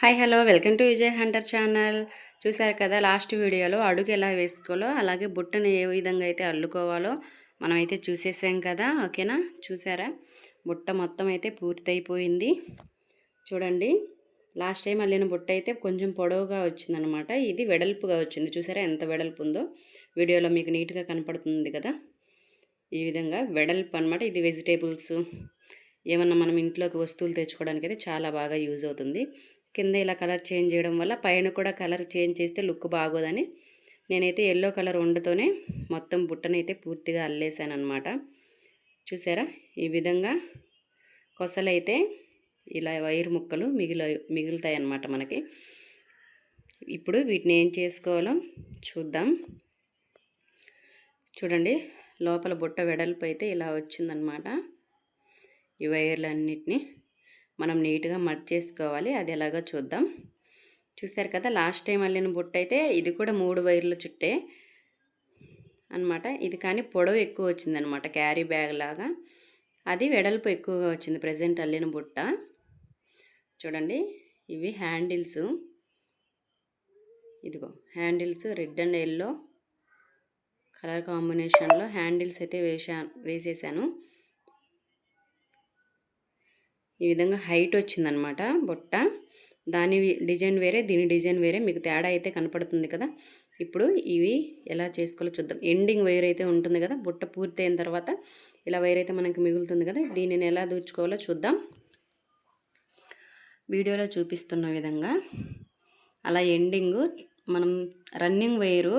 Hi hello. Welcome to Vijay hunter channel. చూశారు కదా last వీడియోలో అడుగు ఎలా వేసుకోవాలో అలాగే బుట్టను ఏ విధంగా అయితే అల్లుకోవాలో మనం అయితే చూసేసాం కదా ఓకేనా? చూసారా బుట్ట మొత్తం అయితే పూర్తయిపోయింది. చూడండి లాస్ట్ టైం అల్లిన బుట్ట అయితే కొంచెం పొడవుగా వచ్చిందనమాట. ఇది వెడల్పుగా వచ్చింది. చూసారా ఎంత వెడల్పు ఉందో? వీడియోలో మీకు నీట్గా కనపడుతుంది కదా? ఈ విధంగా వెడల్పు అనమాట ఇది వెజిటేబుల్స్. ఏమన్నా మనం ఇంట్లోకి వస్తువులు తెచ్చుకోవడానికి అయితే చాలా బాగా యూజ్ అవుతుంది. కింద ఇలా కలర్ చేంజ్ చేయడం వల్ల పైన కూడా కలర్ చేంజ్ చేస్తే లుక్ బాగోదని నేనైతే ఎల్లో కలర్ వండుతోనే మొత్తం బుట్టనైతే పూర్తిగా అల్లేసాను అనమాట చూసారా? ఈ విధంగా కొసలైతే ఇలా వైర్ ముక్కలు మిగిల మిగులుతాయి అన్నమాట మనకి. ఇప్పుడు వీటిని ఏం చేసుకోవాలో చూద్దాం. చూడండి లోపల బుట్ట వెడల్పు అయితే ఇలా వచ్చిందనమాట ఈ వైర్లన్నిటినీ మనం నీట్గా మట్ చేసుకోవాలి. అది ఎలాగో చూద్దాం. చూసారు కదా లాస్ట్ టైం అల్లిన బుట్ట అయితే ఇది కూడా మూడు వైర్ల చుట్టే అనమాట ఇది కానీ పొడవు ఎక్కువ వచ్చిందనమాట క్యారీ బ్యాగ్ లాగా. అది వెడల్పు ఎక్కువగా వచ్చింది ప్రజెంట్ అల్లిన బుట్ట. చూడండి ఇవి హ్యాండిల్స్. ఇదిగో handles red and yellow colour కాంబినేషన్లో హ్యాండిల్స్ అయితే వేసా వేసేసాను. ఈ విధంగా హైట్ వచ్చిందనమాట బుట్ట. దాని డిజైన్ వేరే దీని డిజైన్ వేరే మీకు తేడా అయితే కనపడుతుంది కదా. ఇప్పుడు ఇవి ఎలా చేసుకోవాలో చూద్దాం. ఎండింగ్ వైర్ అయితే ఉంటుంది కదా బుట్ట పూర్తి అయిన తర్వాత ఇలా వైర్ అయితే మనకి మిగులుతుంది కదా దీనిని ఎలా దూర్చుకోవాలో చూద్దాం. వీడియోలో చూపిస్తున్న విధంగా అలా ఎండింగ్ మనం రన్నింగ్ వైరు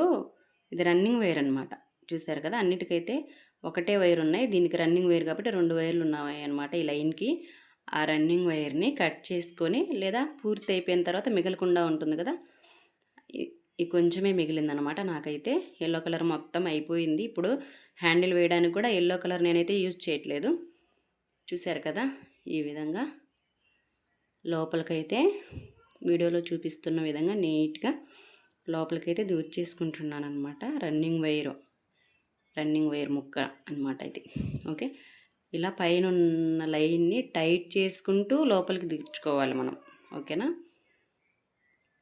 ఇది రన్నింగ్ వైర్ అనమాట. చూసారు కదా అన్నిటికైతే ఒకటే వైర్ ఉన్నాయి. దీనికి రన్నింగ్ వైర్ కాబట్టి రెండు వైర్లు ఉన్నాయి అనమాట ఈ లైన్కి. ఆ రన్నింగ్ వైర్ని కట్ చేసుకొని లేదా పూర్తి అయిపోయిన తర్వాత మిగలకుండా ఉంటుంది కదా. ఈ కొంచెమే మిగిలిందనమాట నాకైతే. ఎల్లో కలర్ మొత్తం అయిపోయింది. ఇప్పుడు హ్యాండిల్ వేయడానికి కూడా ఎల్లో కలర్ నేనైతే యూజ్ చేయట్లేదు. చూశారు కదా ఈ విధంగా. లోపలికైతే వీడియోలో చూపిస్తున్న విధంగా నీట్గా లోపలికైతే దూర్చేసుకుంటున్నాను అనమాట రన్నింగ్ వైర్ రన్నింగ్ వైర్ ముక్క అనమాట ఇది. ఓకే. ఇలా పైన ఉన్న లైన్ని టైట్ చేసుకుంటూ లోపలికి దూర్చుకోవాలి మనం. ఓకేనా?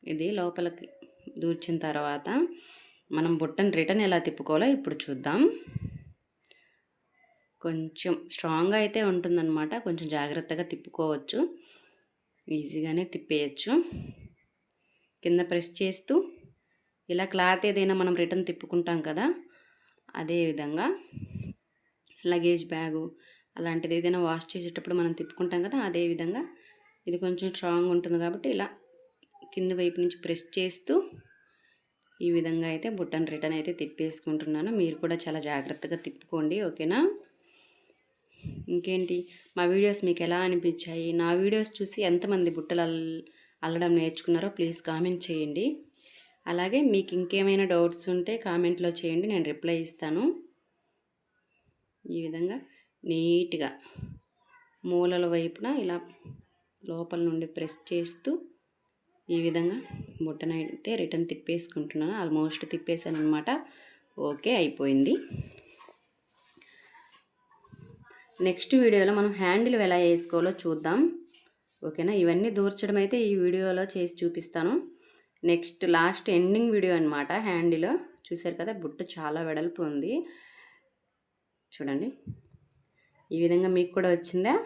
ఇది లోపలికి దూర్చిన తర్వాత మనం బుట్టను రిటర్న్ ఎలా తిప్పుకోవాలో ఇప్పుడు చూద్దాం. కొంచెం స్ట్రాంగ్గా అయితే ఉంటుందన్నమాట. కొంచెం జాగ్రత్తగా తిప్పుకోవచ్చు. ఈజీగానే తిప్పేయచ్చు. కింద ప్రెస్ చేస్తూ ఇలా క్లాత్ ఏదైనా మనం రిటర్న్ తిప్పుకుంటాం కదా అదే విధంగా లగేజ్ బ్యాగు అలాంటిది ఏదైనా వాష్ చేసేటప్పుడు మనం తిప్పుకుంటాం కదా అదే విధంగా ఇది కొంచెం స్ట్రాంగ్ ఉంటుంది కాబట్టి ఇలా కింద వైపు నుంచి ప్రెస్ చేస్తూ ఈ విధంగా అయితే బుట్టన్ రిటర్న్ అయితే తిప్పేసుకుంటున్నాను. మీరు కూడా చాలా జాగ్రత్తగా తిప్పుకోండి ఓకేనా? ఇంకేంటి? మా వీడియోస్ మీకు ఎలా అనిపించాయి? నా వీడియోస్ చూసి ఎంతమంది బుట్టలు అల్ అల్లడం నేర్చుకున్నారో ప్లీజ్ కామెంట్ చేయండి. అలాగే మీకు ఇంకేమైనా డౌట్స్ ఉంటే కామెంట్లో చేయండి నేను రిప్లై ఇస్తాను. ఈ విధంగా నీట్గా మూలల వైపున ఇలా లోపల నుండి ప్రెస్ చేస్తూ ఈ విధంగా బుట్టనైతే రిటర్న్ తిప్పేసుకుంటున్నాను. ఆల్మోస్ట్ తిప్పేసాను అనమాట ఓకే అయిపోయింది. నెక్స్ట్ వీడియోలో మనం హ్యాండిల్ ఎలా వేసుకోవాలో చూద్దాం. ఓకేనా? ఇవన్నీ దూర్చడం అయితే ఈ వీడియోలో చేసి చూపిస్తాను. నెక్స్ట్ లాస్ట్ ఎండింగ్ వీడియో అనమాట హ్యాండిల్. చూసారు కదా? బుట్ట చాలా వెడల్పు ఉంది. చూడండి. ఈ విధంగా మీకు కూడా వచ్చిందా?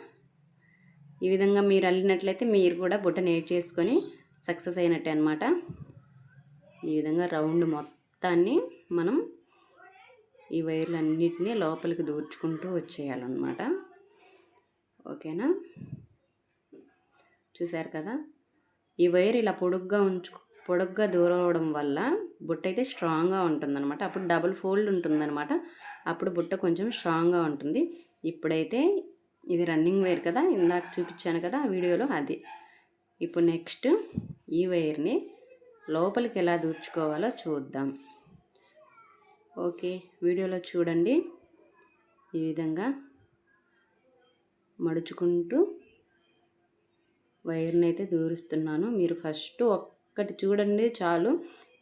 ఈ విధంగా మీరు అల్లినట్లయితే మీరు కూడా బుట్ట నేట్ చేసుకొని సక్సెస్ అయినట్టే అనమాట ఈ విధంగా రౌండ్ మొత్తాన్ని మనం ఈ వైర్లన్నిటినీ లోపలికి దూర్చుకుంటూ వచ్చేయాలన్నమాట. ఓకేనా? చూశారు కదా? ఈ వైర్ ఇలా పొడుగ్గా ఉంచు పొడుగ్గా దూరవడం వల్ల బుట్ట అయితే స్ట్రాంగ్గా ఉంటుందన్నమాట. అప్పుడు డబుల్ ఫోల్డ్ ఉంటుందన్నమాట. అప్పుడు బుట్ట కొంచెం స్ట్రాంగ్గా ఉంటుంది. ఇప్పుడైతే ఇది రన్నింగ్ వైర్ కదా ఇందాక చూపించాను కదా ఆ వీడియోలో అది. ఇప్పుడు నెక్స్ట్ ఈ వైర్ని లోపలికి ఎలా దూర్చుకోవాలో చూద్దాం. ఓకే వీడియోలో చూడండి. ఈ విధంగా మడుచుకుంటూ వైర్ని అయితే దూరుస్తున్నాను. మీరు ఫస్ట్ ఒక్కటి చూడండి చాలు.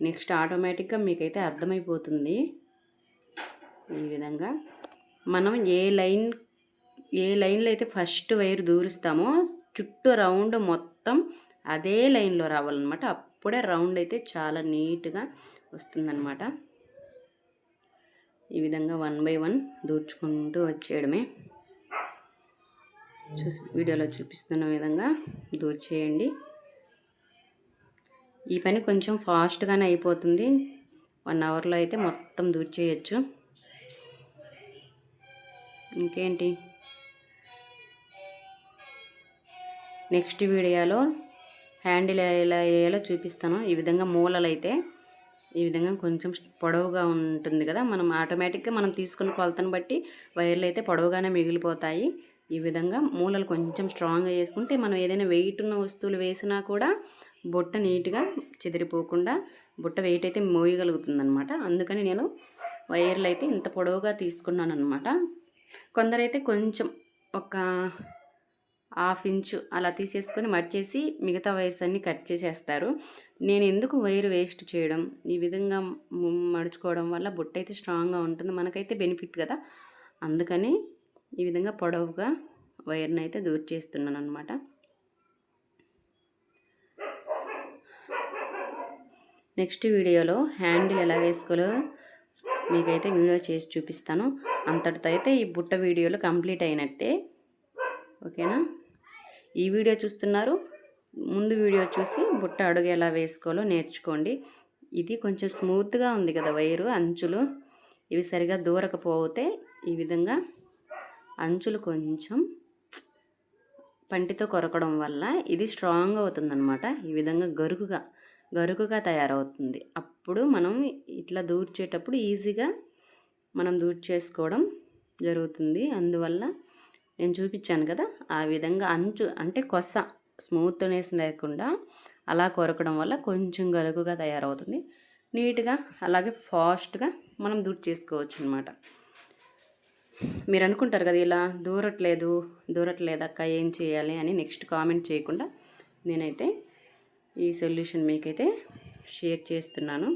నెక్స్ట్ ఆటోమేటిక్గా మీకైతే అర్థమైపోతుంది. ఈ విధంగా మనం ఏ లైన్ ఏ లైన్లో అయితే ఫస్ట్ వైర్ దూరుస్తామో చుట్టూ రౌండ్ మొత్తం అదే లైన్లో రావాలన్నమాట. అప్పుడే రౌండ్ అయితే చాలా నీట్గా వస్తుందన్నమాట. ఈ విధంగా వన్ బై వన్ దూర్చుకుంటూ వచ్చేయడమే. చూసి వీడియోలో చూపిస్తున్న విధంగా దూర్చేయండి. ఈ పని కొంచెం ఫాస్ట్గానే అయిపోతుంది. వన్ అవర్లో అయితే మొత్తం దూర్చేయచ్చు. ఇంకేంటి? నెక్స్ట్ వీడియోలో హ్యాండిల్ ఎలా వేయాలో చూపిస్తాను. ఈ విధంగా మూలలు అయితే ఈ విధంగా కొంచెం పొడవుగా ఉంటుంది కదా. మనం ఆటోమేటిక్గా మనం తీసుకున్న కొలతను బట్టి వైర్లు అయితే పొడవుగానే మిగిలిపోతాయి. ఈ విధంగా మూలలు కొంచెం స్ట్రాంగ్గా చేసుకుంటే మనం ఏదైనా వెయిట్ ఉన్న వస్తువులు వేసినా కూడా బుట్ట నీట్గా చెదిరిపోకుండా బుట్ట వెయిట్ అయితే మోయగలుగుతుంది అనమాట అందుకని నేను వైర్లు అయితే ఇంత పొడవుగా తీసుకున్నాను అనమాట కొందరైతే కొంచెం ఒక హాఫ్ ఇంచు అలా తీసేసుకొని మడిచేసి మిగతా వైర్స్ అన్నీ కట్ చేసేస్తారు. నేను ఎందుకు వైర్ వేస్ట్ చేయడం? ఈ విధంగా మడుచుకోవడం వల్ల బుట్ట అయితే స్ట్రాంగ్గా ఉంటుంది. మనకైతే బెనిఫిట్ కదా. అందుకని ఈ విధంగా పొడవుగా వైర్ని అయితే దూర్ చేస్తున్నాను అనమాట నెక్స్ట్ వీడియోలో హ్యాండిల్ ఎలా వేసుకోలో మీకైతే వీడియో చేసి చూపిస్తాను. అంతటితో అయితే ఈ బుట్ట వీడియోలు కంప్లీట్ అయినట్టే. ఓకేనా? ఈ వీడియో చూస్తున్నారు. ముందు వీడియో చూసి బుట్ట అడుగు ఎలా వేసుకోవాలో నేర్చుకోండి. ఇది కొంచెం స్మూత్గా ఉంది కదా వైరు అంచులు. ఇవి సరిగా దూరకపోతే ఈ విధంగా అంచులు కొంచెం పంటితో కొరకడం వల్ల ఇది స్ట్రాంగ్ అవుతుందన్నమాట. ఈ విధంగా గరుకుగా గరుకుగా తయారవుతుంది. అప్పుడు మనం ఇట్లా దూర్చేటప్పుడు ఈజీగా మనం దూర్ చేసుకోవడం జరుగుతుంది. అందువల్ల నేను చూపించాను కదా ఆ విధంగా అంచు అంటే కొస స్మూత్నెస్ లేకుండా అలా కొరకడం వల్ల కొంచెం గలుగుగా తయారవుతుంది. నీట్గా అలాగే ఫాస్ట్గా మనం దూర్ చేసుకోవచ్చు అనమాట మీరు అనుకుంటారు కదా ఇలా దూరట్లేదు దూరట్లేదు అక్క ఏం చేయాలి అని నెక్స్ట్ కామెంట్ చేయకుండా నేనైతే ఈ సొల్యూషన్ మీకైతే షేర్ చేస్తున్నాను.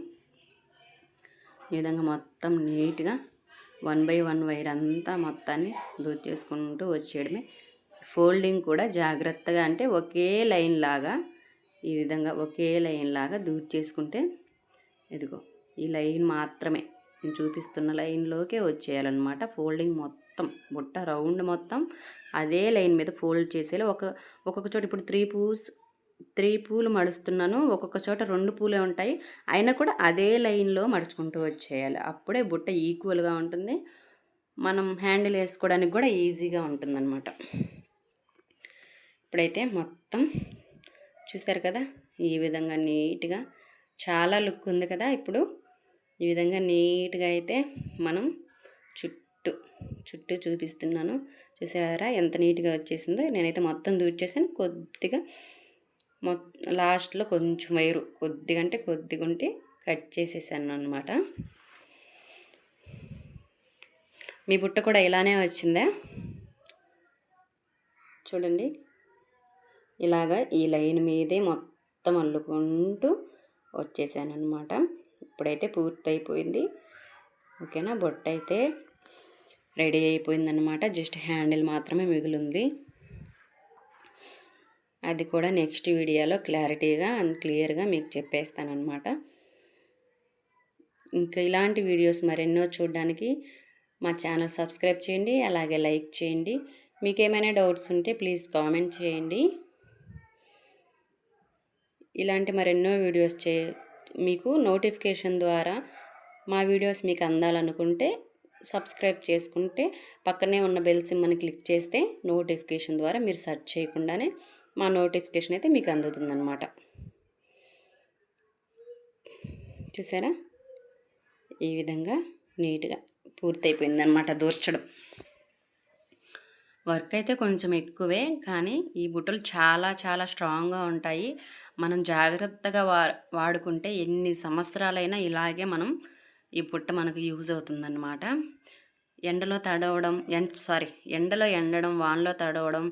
ఈ విధంగా మొత్తం నీట్గా వన్ బై వన్ వైర్ అంతా మొత్తాన్ని దూర్ చేసుకుంటూ వచ్చేయడమే. ఫోల్డింగ్ కూడా జాగ్రత్తగా అంటే ఒకే లైన్ లాగా ఈ విధంగా ఒకే లైన్ లాగా దూర్ చేసుకుంటే ఇదిగో ఈ లైన్ మాత్రమే. నేను చూపిస్తున్న లైన్లోకే వచ్చేయాలన్నమాట. ఫోల్డింగ్ మొత్తం బుట్ట రౌండ్ మొత్తం అదే లైన్ మీద ఫోల్డ్ చేసేలా ఒక ఒక్కొక్క చోట ఇప్పుడు త్రీ పూస్ త్రీ పూలు మడుస్తున్నాను. ఒక్కొక్క చోట రెండు పూలే ఉంటాయి. అయినా కూడా అదే లైన్లో మడుచుకుంటూ వచ్చేయాలి. అప్పుడే బుట్ట ఈక్వల్గా ఉంటుంది. మనం హ్యాండిల్ వేసుకోవడానికి కూడా ఈజీగా ఉంటుందన్నమాట. ఇప్పుడైతే మొత్తం చూసారు కదా? ఈ విధంగా నీట్గా చాలా లుక్ ఉంది కదా ఇప్పుడు. ఈ విధంగా నీట్గా అయితే మనం చుట్టూ చుట్టూ చూపిస్తున్నాను. చూసారా? ఎంత నీట్గా వచ్చేసిందో. నేనైతే మొత్తం దూర్చేసాను. కొద్దిగా మొ లాస్ట్లో కొంచెం వైరు కొద్దిగా అంటే కొద్దిగా ఉంటే కట్ చేసేసాను అనమాట మీ బుట్ట కూడా ఇలానే వచ్చిందా? చూడండి. ఇలాగా ఈ లైన్ మీదే మొత్తం అల్లుకుంటూ వచ్చేసాను అనమాట ఇప్పుడైతే పూర్తి అయిపోయింది ఓకేనా? బొట్ట అయితే రెడీ అయిపోయిందనమాట జస్ట్ హ్యాండిల్ మాత్రమే మిగిలింది. అది కూడా నెక్స్ట్ వీడియోలో క్లారిటీగా అండ్ క్లియర్గా మీకు చెప్పేస్తానమాట ఇంకా ఇలాంటి వీడియోస్ మరెన్నో చూడడానికి మా ఛానల్ సబ్స్క్రైబ్ చేయండి అలాగే లైక్ చేయండి. మీకు ఏమైనా డౌట్స్ ఉంటే ప్లీజ్ కామెంట్ చేయండి. ఇలాంటి మరెన్నో వీడియోస్ చే మీకు నోటిఫికేషన్ ద్వారా మా వీడియోస్ మీకు అందాలనుకుంటే సబ్స్క్రైబ్ చేసుకుంటే పక్కనే ఉన్న బెల్ సిమ్మని క్లిక్ చేస్తే నోటిఫికేషన్ ద్వారా మీరు సెర్చ్ చేయకుండానే మా నోటిఫికేషన్ అయితే మీకు అందుతుందన్నమాట. చూసారా? ఈ విధంగా నీట్గా పూర్తయిపోయిందనమాట దూర్చడం. వర్క్ అయితే కొంచెం ఎక్కువే కానీ ఈ బుట్టలు చాలా చాలా స్ట్రాంగ్గా ఉంటాయి. మనం జాగ్రత్తగా వా వాడుకుంటే ఎన్ని సంవత్సరాలైనా ఇలాగే మనం ఈ బుట్ట మనకు యూజ్ అవుతుందన్నమాట. ఎండలో తడవడం ఎండ్ సారీ ఎండలో ఎండడం వానలో తడవడం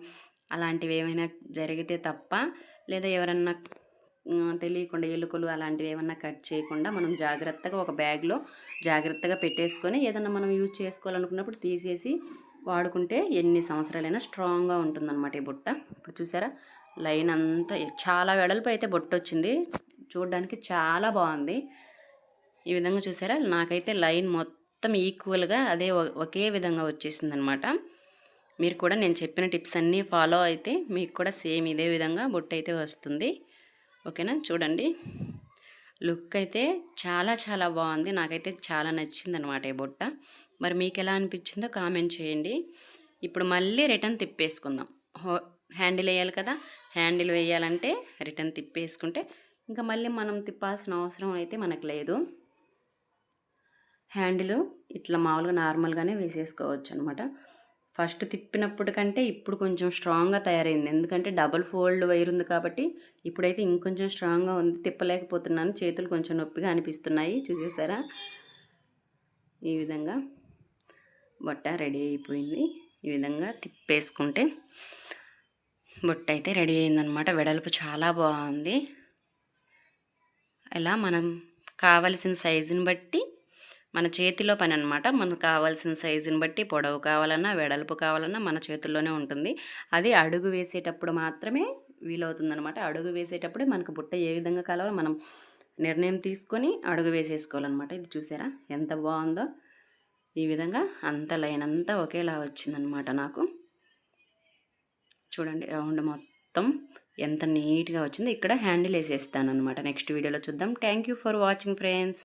అలాంటివి ఏమైనా జరిగితే తప్ప లేదా ఎవరన్నా తెలియకుండా ఎలుకలు అలాంటివి ఏమన్నా కట్ చేయకుండా మనం జాగ్రత్తగా ఒక బ్యాగ్లో జాగ్రత్తగా పెట్టేసుకొని ఏదన్నా మనం యూజ్ చేసుకోవాలనుకున్నప్పుడు తీసేసి వాడుకుంటే ఎన్ని సంవత్సరాలైనా స్ట్రాంగ్గా ఉంటుందన్నమాట ఈ బుట్ట. ఇప్పుడు చూసారా? లైన్ అంతా చాలా వెడల్పు అయితే బొట్టు వచ్చింది. చూడడానికి చాలా బాగుంది. ఈ విధంగా చూసారా? నాకైతే లైన్ మొత్తం ఈక్వల్గా అదే ఒకే విధంగా వచ్చేసింది అనమాట మీరు కూడా నేను చెప్పిన టిప్స్ అన్నీ ఫాలో అయితే మీకు కూడా సేమ్ ఇదే విధంగా బొట్టు అయితే వస్తుంది. ఓకేనా? చూడండి. లుక్ అయితే చాలా చాలా బాగుంది. నాకైతే చాలా నచ్చింది అనమాట ఈ బుట్ట. మరి మీకు ఎలా అనిపించిందో కామెంట్ చేయండి. ఇప్పుడు మళ్ళీ రిటర్న్ తిప్పేసుకుందాం. హో హ్యాండిల్ వేయాలి కదా? హ్యాండిల్ వేయాలంటే రిటర్న్ తిప్పేసుకుంటే ఇంకా మళ్ళీ మనం తిప్పాల్సిన అవసరం అయితే మనకు లేదు. హ్యాండిల్ ఇట్లా మామూలుగా నార్మల్గానే వేసేసుకోవచ్చు అనమాట ఫస్ట్ తిప్పినప్పుడు కంటే ఇప్పుడు కొంచెం స్ట్రాంగ్గా తయారైంది. ఎందుకంటే డబుల్ ఫోల్డ్ వైర్ ఉంది కాబట్టి ఇప్పుడైతే ఇంకొంచెం స్ట్రాంగ్గా ఉంది. తిప్పలేకపోతున్నాను. చేతులు కొంచెం నొప్పిగా అనిపిస్తున్నాయి. చూసేసారా? ఈ విధంగా బొట్ట రెడీ అయిపోయింది. ఈ విధంగా తిప్పేసుకుంటే బొట్ట అయితే రెడీ అయిందనమాట. వెడల్పు చాలా బాగుంది. ఇలా మనం కావలసిన సైజుని బట్టి మన చేతిలో పని అనమాట మనకు కావాల్సిన సైజుని బట్టి పొడవు కావాలన్నా వెడల్పు కావాలన్నా మన చేతుల్లోనే ఉంటుంది. అది అడుగు వేసేటప్పుడు మాత్రమే వీలవుతుందనమాట అడుగు వేసేటప్పుడే మనకు బుట్ట ఏ విధంగా కావాలో మనం నిర్ణయం తీసుకొని అడుగు వేసేసుకోవాలన్నమాట. ఇది చూసారా? ఎంత బాగుందో. ఈ విధంగా అంత లైన్ అంతా ఒకేలా వచ్చిందనమాట నాకు. చూడండి రౌండ్ మొత్తం ఎంత నీట్గా వచ్చిందో. ఇక్కడ హ్యాండిల్ వేసేస్తాను అనమాట నెక్స్ట్ వీడియోలో చూద్దాం. Thank you for watching friends.